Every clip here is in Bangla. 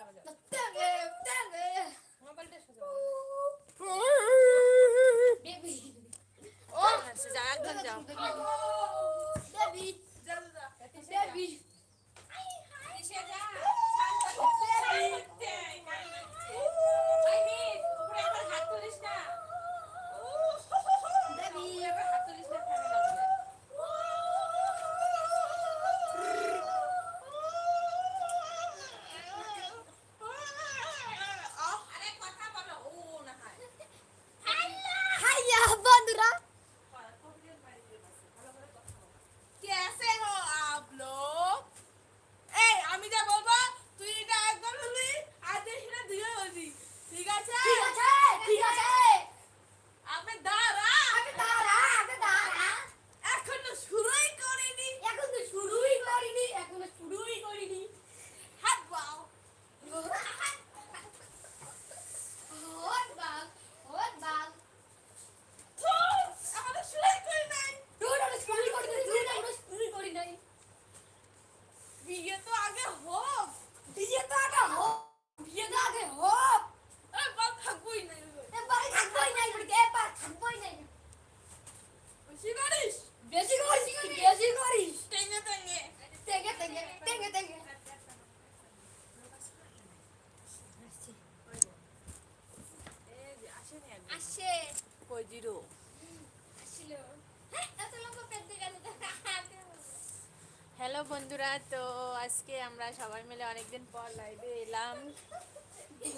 have a good one. আসে। কই জিরো? আসিল। হ্যাঁ হ্যালো বন্ধুরা তো আজকে আমরা সবাই মিলে অনেকদিন পর লাইভে এলাম।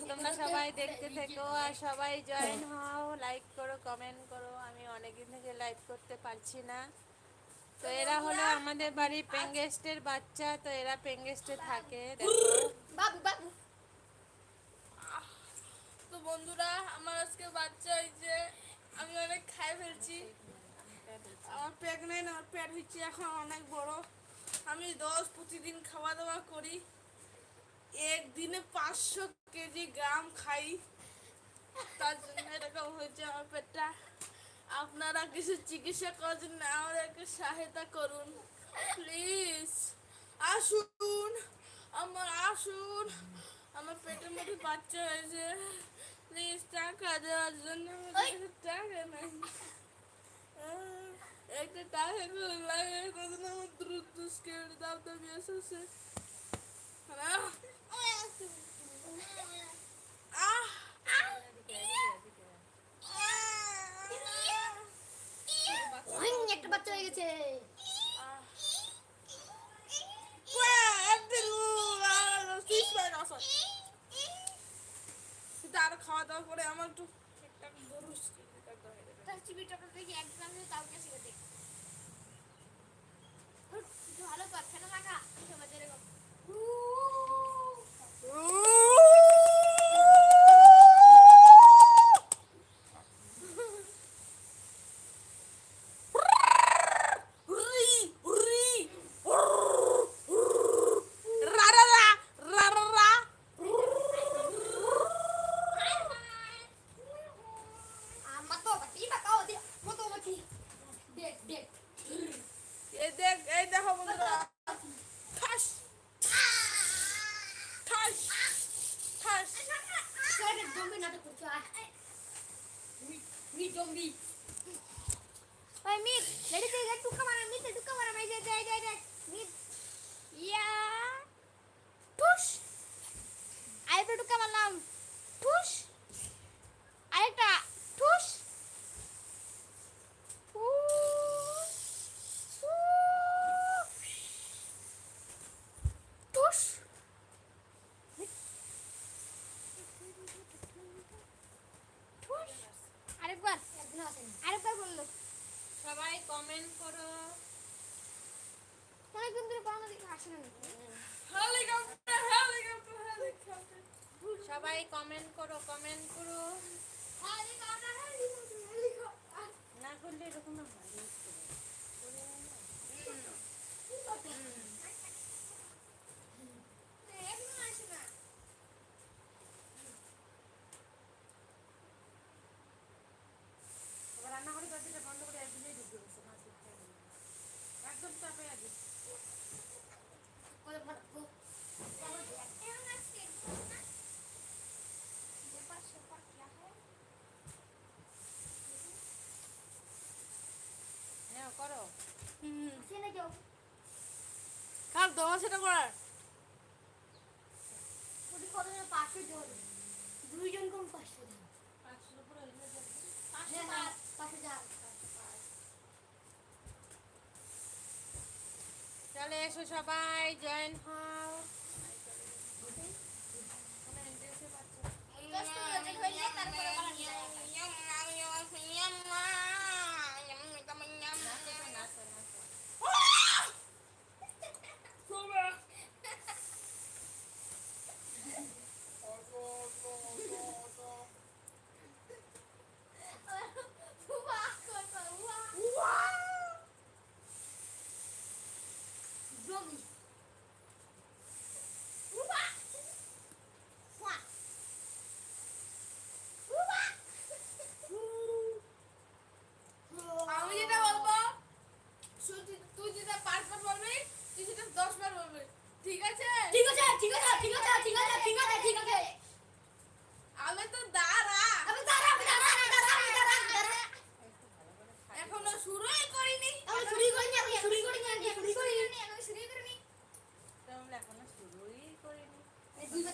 তোমরা সবাই দেখতে থেকো আর সবাই জয়েন হও লাইক করো কমেন্ট করো। আমি অনেকদিন থেকে লাইভ করতে পারছি না। তো এরা হলো আমাদের বাড়ি পেঙ্গেস্টের বাচ্চা তো এরা পেঙ্গেস্টে থাকে দেখো। বাবু বাবু। তো বন্ধুরা, আমার আজকে বাচ্চা হয়েছে আমি অনেক খাই ফেলছি। আমার প্রেগনেন্ট আমার পেট হচ্ছে এখন অনেক বড়। আমি দশ প্রতিদিন খাওয়া দাওয়া করি। একদিনে পাঁচশো কেজি গ্রাম খাই। তার জন্য এরকম হয়েছে আমার পেটটা। আপনারা কিছু চিকিৎসা করার জন্য আমাদেরকে সহায়তা করুন। প্লিজ, আসুন। আমার আসুন। আমার পেটের মধ্যে বাচ্চা হয়েছে। প্লিজ টাকা দেওয়ার জন্য টাকা নাই একটা টাকা করে লাগে তখন আমার দ্রুত দুষ্কের দাম দামি আহ একটা বাচ্চা হয়ে গেছে আর খাওয়া দাওয়া করে আমার একটু। তার দেখি, একদম তাও কাছে দেখ ভালো পাচ্ছে না লাগা সবাই এরকম হুররি, হুররি, রা রা রা, রা রা রা। আমার তো বাকি বাকাও দে মতো বাকি দেখ দেখ এই দেখ এই দেখো বন্ধুরা ঠাস ঠাস ঠাস সাইডে জম্বি নাটক করছ মি জম্বি ওই মিট লেডি তে গেট টুকা মারা মিট টুকা মারা মাই দে দে দে দে মিট ইয়া টুস আরেকটা টুকা মারলাম টুস আরেকটা টুস টুস আরেকবার আরেকবার বলল। সবাই কমেন্ট করো। অনেকদিন ধরে বাংলা দিকে আসে না হেলিকপ্টার হেলিকপ্টার হেলিকপ্টার সবাই কমেন্ট করো কমেন্ট করো। না করলে এরকম না হ্যাঁ? করো। হুম কাল দোয়া সেটা করার। ওটি কত দুইজন কম পাঁচশো জন পাঁচশো পুরো পাঁচশো চলে এসো সবাই জয়েন হও। তারপরে বানানো যায়। উয়া, কই পা, উয়া। জমি। উয়া। উয়া। উয়া। আমি যেটা বলব শুধু তুই যেটা পাঁচবার বলবি তুই সেটা দশ বার বলবি ঠিক আছে ঠিক আছে ঠিক আছে ঠিক আছে ঠিক আছে ঠিক আছে ঠিক আছে আমি তো দাঁড়া আমি দাঁড়া আমি দাঁড়া আমি দাঁড়া আমি দাঁড়া আমি দাঁড়া এখনও শুরুই করিনি আমি চুরি করিনি আমি চুরি করিনি আমি চুরি করিনি আমি চুরি করিনি তোমরা এখনও শুরুই করিনি দুইবার দুইবার দুইবার দুইবার করিনি এরকম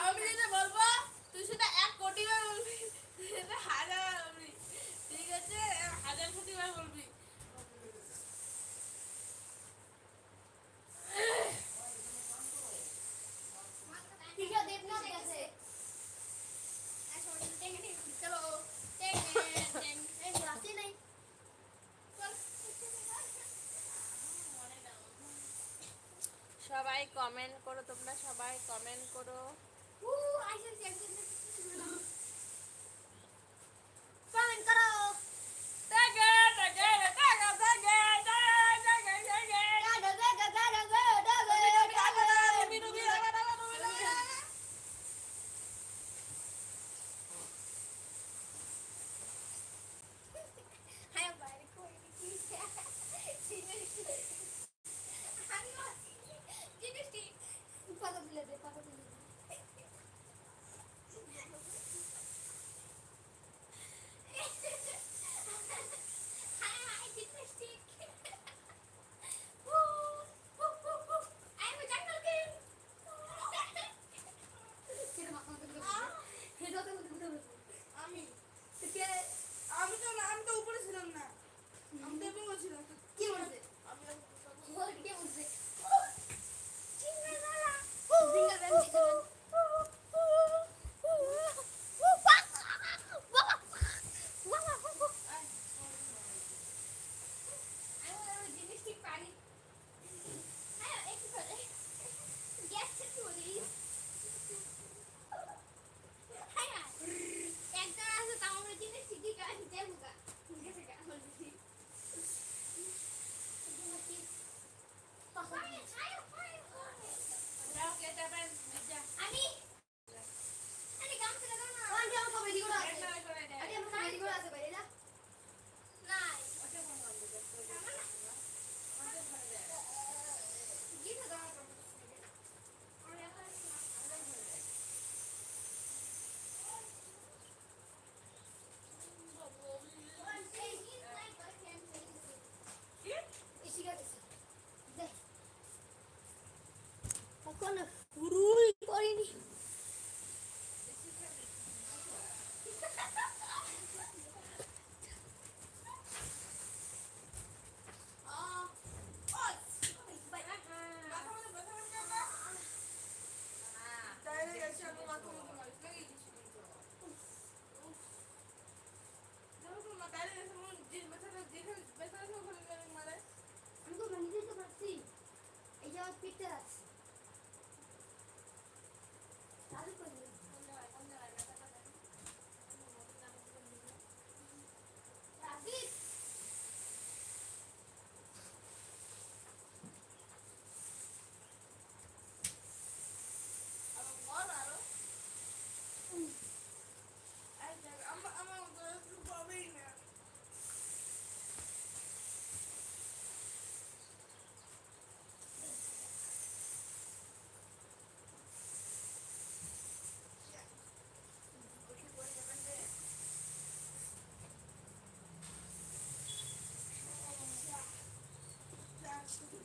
আমি যেটা বলব তুই সেটা এক কোটি বার বলবি। হাজার ঠিক আছে হাজার কোটি বার বলবি ঠিক আছে দেখ না ঠিক আছে চলো এই রাতে নাই সবাই কমেন্ট করো তোমরা সবাই কমেন্ট করো।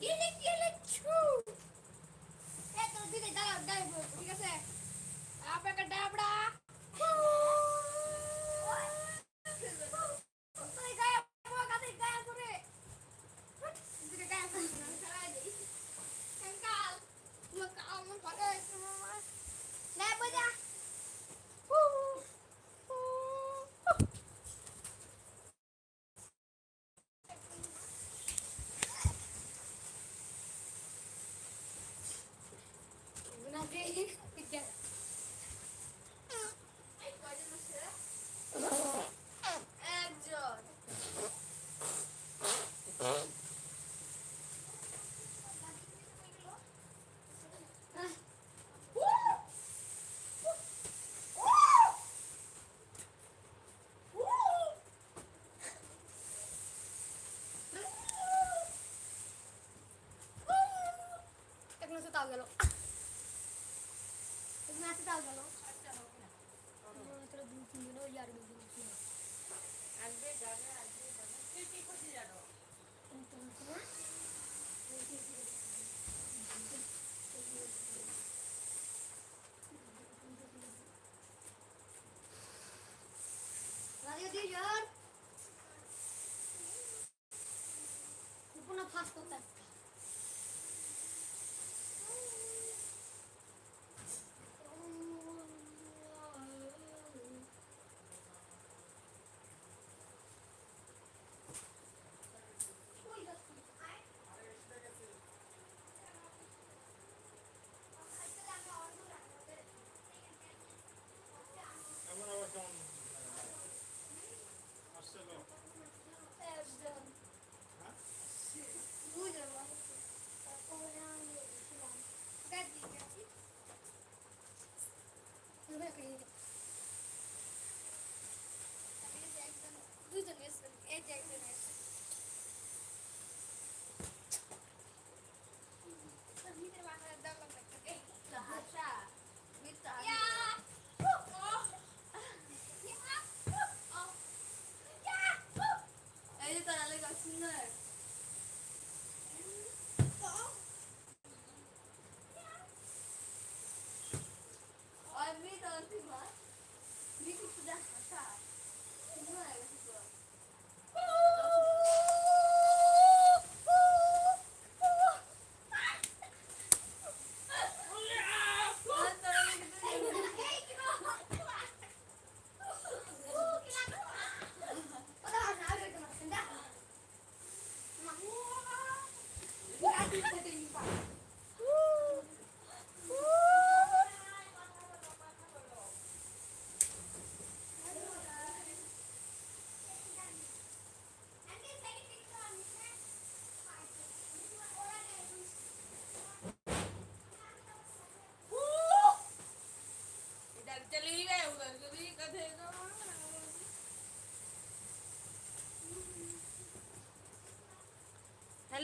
গিলি গিলি ছু এ তো দিদি দাঁড়াও দাঁড়াও ঠিক আছে আপনাকে ডাবড়া ওই গায়ে পড়া গায়ে গায়ে পড়ে দিদি গায়ে পড়ে ছাড়াই দেই কাল কাল মন পড়ে না বজা হু হু একজন Tekno sa tao galo. Tekno sa tao galo. Terus dulu dulu ya dulu dulu. আসবে যাবে আসবে তুই কি করছিস জানো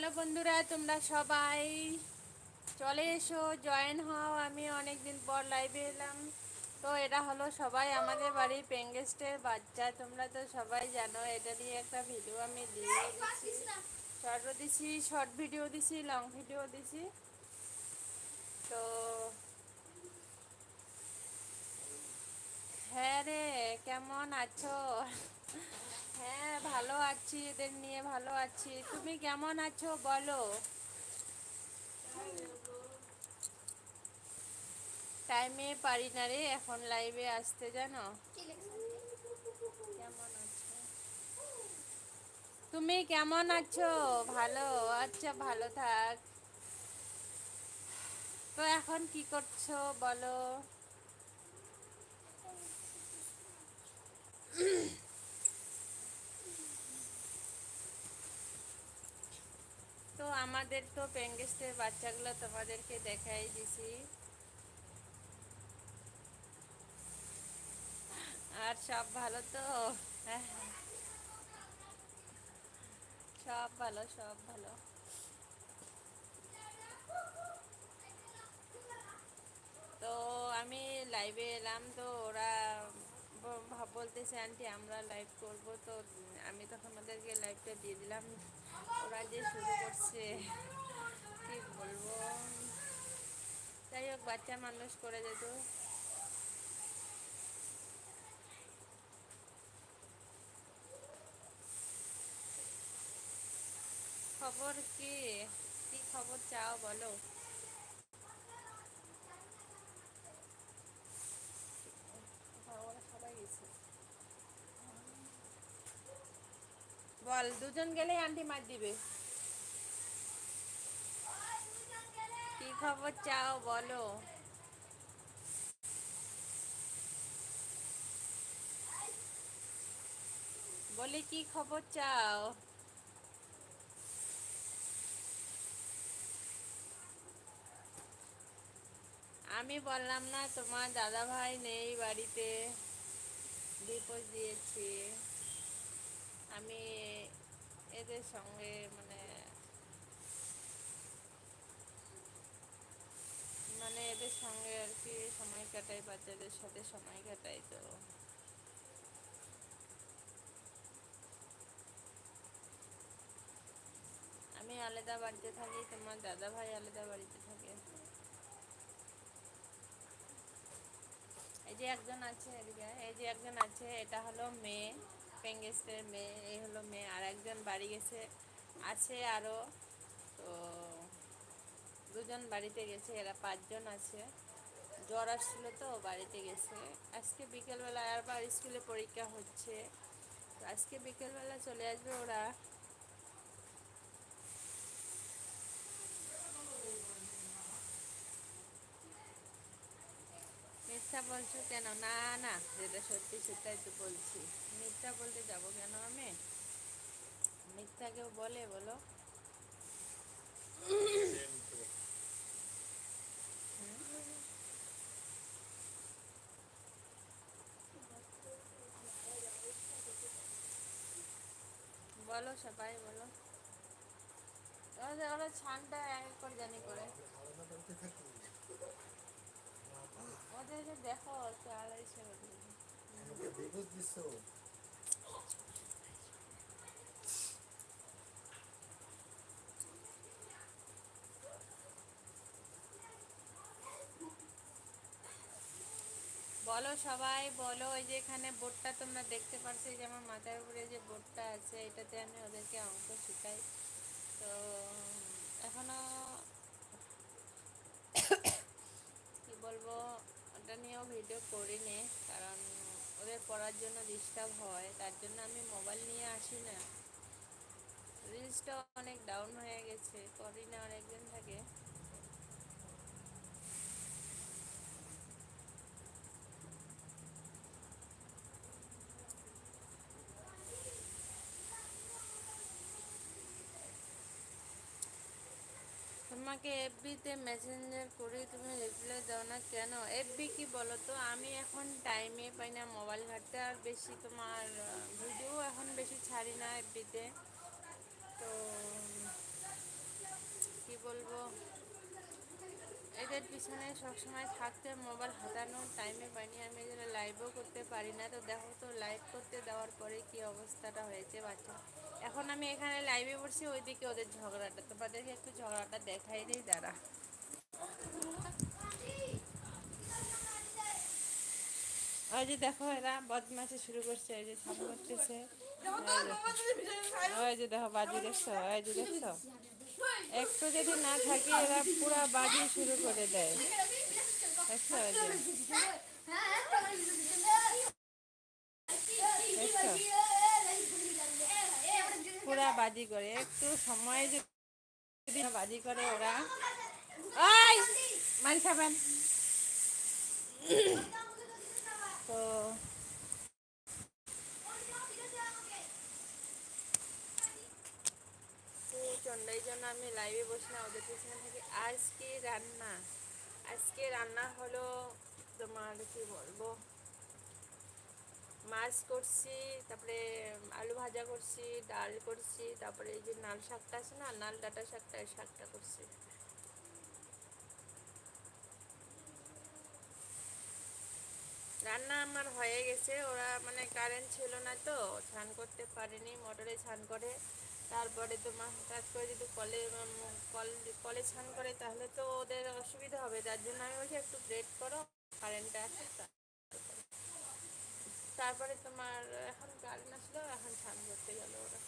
হ্যালো বন্ধুরা, তোমরা সবাই চলে এসো জয়েন হও। আমি অনেক দিন পর লাইভে এলাম। তো এটা হলো সবাই আমাদের বাড়ির পেঙ্গেস্টের বাচ্চা। তোমরা তো সবাই জানো, এটা নিয়ে একটা ভিডিও আমি দিয়ে দিচ্ছি। শর্টও দিছি শর্ট ভিডিও দিছি লং ভিডিও দিছি তো হ্যাঁ রে, কেমন আছো? হ্যাঁ ভালো আছি, এদের নিয়ে ভালো আছি। তুমি কেমন আছো বলো? টাইমে পারি না রে, এখন লাইভে আসতে, জানো? কেমন আছো? তুমি কেমন আছো? ভালো? আচ্ছা ভালো থাক। তো এখন কি করছ বলো? তো আমাদের তো পেঙ্গেস্টের বাচ্চাগুলো তোমাদেরকে দেখাই দিছি। আর সব ভালো তো। সব ভালো সব ভালো। তো আমি লাইভে এলাম তো ওরা বলতেছে, আন্টি, আমরা লাইভ করব। তো আমি তখন ওদেরকে লাইভটা দিয়ে দিলাম। ওরা যে শুরু করছে, কি বলব? যাই হোক, বাচ্চা মানুষ করে যেত খবর কি? কি খবর চাও বলো ওরা সবাই গেছে বল, দুজন গেলেই আন্টি মার দিবে। কি খবর চাও বলো। বলি কি খবর চাও। আমি বললাম না, তোমার দাদা ভাই নেই বাড়িতে। ডিপোজ দিয়েছি। আমি এদের সঙ্গে মানে মানে এদের সঙ্গে আর কি সময় কাটাই, বাচ্চাদের সাথে সময় কাটাই তো। আমি আলাদা বাড়িতে থাকি, তোমার দাদা ভাই আলাদা বাড়িতে থাকে। এই যে একজন আছে এদিকে, এই যে একজন আছে, এটা হলো মেয়ে। পেঙ্গেস্টের মেয়ে, এই হলো মেয়ে, আর একজন বাড়ি গেছে, আছে আরও। তো দুজন বাড়িতে গেছে, এরা পাঁচজন আছে। জ্বর আসছিল তো, বাড়িতে গেছে। আজকে বিকেলবেলা আবার স্কুলে পরীক্ষা হচ্ছে। তো আজকে বিকেলবেলা চলে আসবে ওরা। মিথ্যা বলছো কেন? না না, যেটা সত্যি সেটাই তো বলছি। মিথ্যা বলতে যাব কেন আমি? মিথ্যা কেউ বলে বলো। বলো সবাই, বলো। ওরা ছানটা এক করে জানি করে। দেখো আড়াইশো বেগুন দিচ্ছ বলো সবাই বলো ওই যে এখানে বোর্ডটা তোমরা দেখতে পাচ্ছ এই যে আমার মাথার উপরে যে বোর্ডটা আছে এটাতে আমি ওদেরকে অঙ্ক শেখাই। তো এখনও কি বলব? ওটা নিয়েও ভিডিও করি নে কারণ ওদের পড়ার জন্য ডিস্টার্ব হয়, তার জন্য আমি মোবাইল নিয়ে আসি না। রিলসটা অনেক ডাউন হয়ে গেছে করি না অনেকদিন থাকে। তোমাকে এফবিতে মেসেঞ্জার করে তুমি রিপ্লাই দাও না কেন? এফবি কি বলো তো আমি এখন টাইমে পাই না মোবাইল ঘাটতে আর বেশি তোমার ভিডিও এখন বেশি ছাড়ি না এফবিতে তো। কি বলব? এদের পিছনে সবসময় থাকতে মোবাইল হাতানোর টাইমে পাইনি। আমি এদের লাইভও করতে পারি না। তো দেখো তো লাইভ করতে দেওয়ার পরে কি অবস্থাটা হয়েছে, বাচ্চা? এখন আমি এখানে লাইভে পড়ছি ওইদিকে ওদের ঝগড়াটা, তোমাদেরকে একটু ঝগড়াটা দেখাই দিই, দাঁড়া। ওই যে দেখো এরা বদমাশি শুরু করছে, ওই যে ছাপ করতেছে। ওই যে দেখো বাজি দেখছ, ওই যে দেখছ। একটু যদি না থাকি, এরা পুরা বাজি শুরু করে দেয়। দেখছ ওই যে দেখছ পুরা বাজি করে, একটু সময় যদি বাজি করে ওরা। ওই, মারি খাবেন। তো প্রচণ্ড এই জন্য আমি লাইভে বসি না, ওদের পিছনে থাকি। আজকে রান্না আজকে রান্না হলো তোমার কি বলব? মাছ করছি, তারপরে আলু ভাজা করছি, ডাল করছি, তারপরে এই যে নাল শাকটা আছে না, নাল ডাটা শাকটা, এই শাকটা করছি। রান্না আমার হয়ে গেছে, ওরা মানে কারেন্ট ছিল না তো, স্নান করতে পারেনি, মোটরে স্নান করে। তারপরে তোমার হঠাৎ করে যদি কলে কল, কলে স্নান করে, তাহলে তো ওদের অসুবিধা হবে, যার জন্য আমি বলছি, একটু ব্রেড করো কারেন্টটা তারপরে তোমার, এখন কারেন্ট আসলো এখন স্নান করতে গেল ওরা।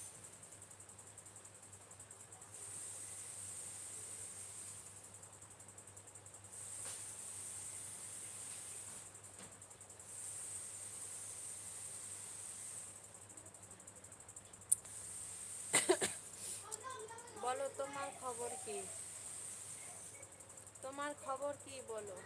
বলো, তোমার খবর কি? তোমার খবর কি বলো?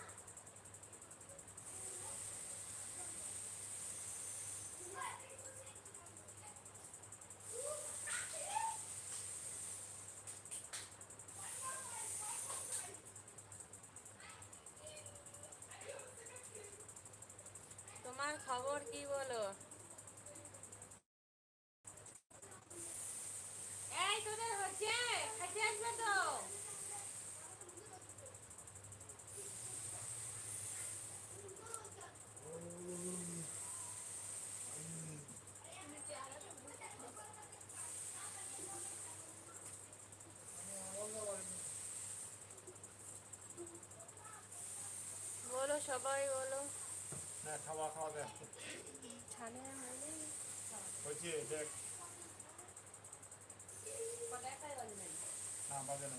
কি বলো? এই তোদের হচ্ছে খাইতে আসবে তো। বলো সবাই বলো। না খাওয়া খাওয়া দেখ হয়েছে দেখ। হ্যাঁ বাজে না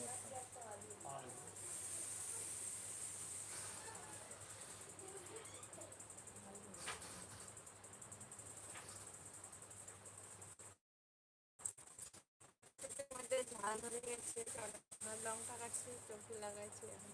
ঝাল ধরে গেছে লঙ্কা কাটছি চোখে লাগাইছি এখন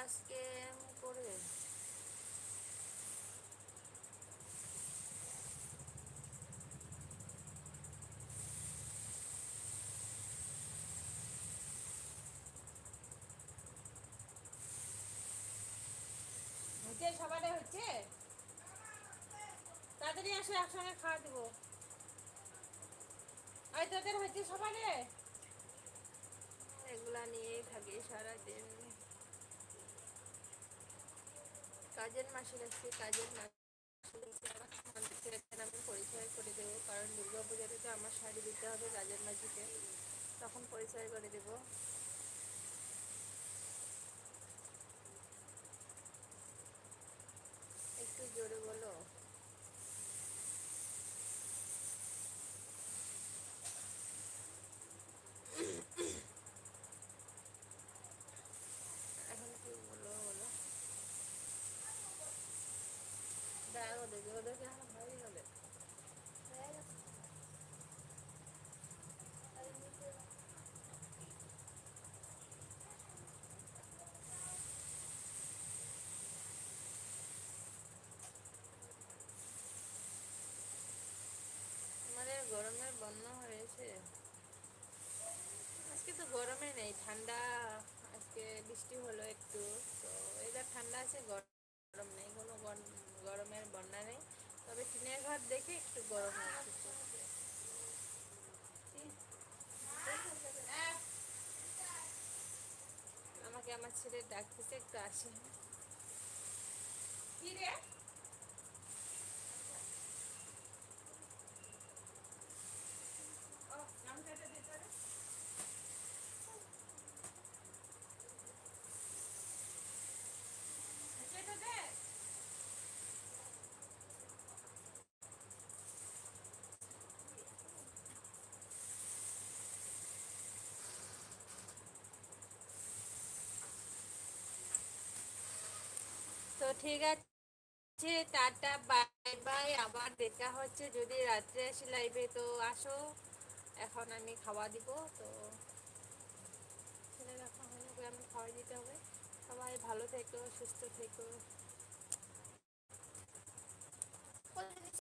পাঁচ কেম করে? হচ্ছে সবারই হচ্ছে তাড়াতাড়ি আসো একসঙ্গে খাওয়া দেবো। আর তোদের হচ্ছে সবারে এগুলা নিয়েই থাকি সারাদিন। কাজের মাসে আসছে কাজের মাসে আমি পরিচয় করে দেবো, কারণ দুর্গা পুজোতে তো আমার শাড়ি দিতে হবে কাজের মাঝিকে তখন পরিচয় করে দেবো একটু জোরে বলো এখন কি বলো বলো দেখো দেখি ওদেরকে এখন হয়ে গেলে আমাদের গরমের বন্যা হয়েছে আজকে তো গরমে নেই, ঠান্ডা, আজকে বৃষ্টি হলো একটু, তো এটা ঠান্ডা আছে, গরম নেই, কোনো গর- গরমের বন্যা নেই, তবে টিনের ঘর দেখে একটু গরম লাগছে। আমাকে আমার ছেলে ডাকতেছে, একটু আসে কি রে ও নামটা দিতে পারে সেটা দে ঠিক আছে, টাটা বাই বাই আবার দেখা হচ্ছে যদি রাত্রে আসি লাইভে তো আসো, এখন আমি খাওয়া দিব, তো ছেলে রাখা হয় না আমি খাওয়াই দিতে হবে। সবাই ভালো থেকো, সুস্থ থেকো।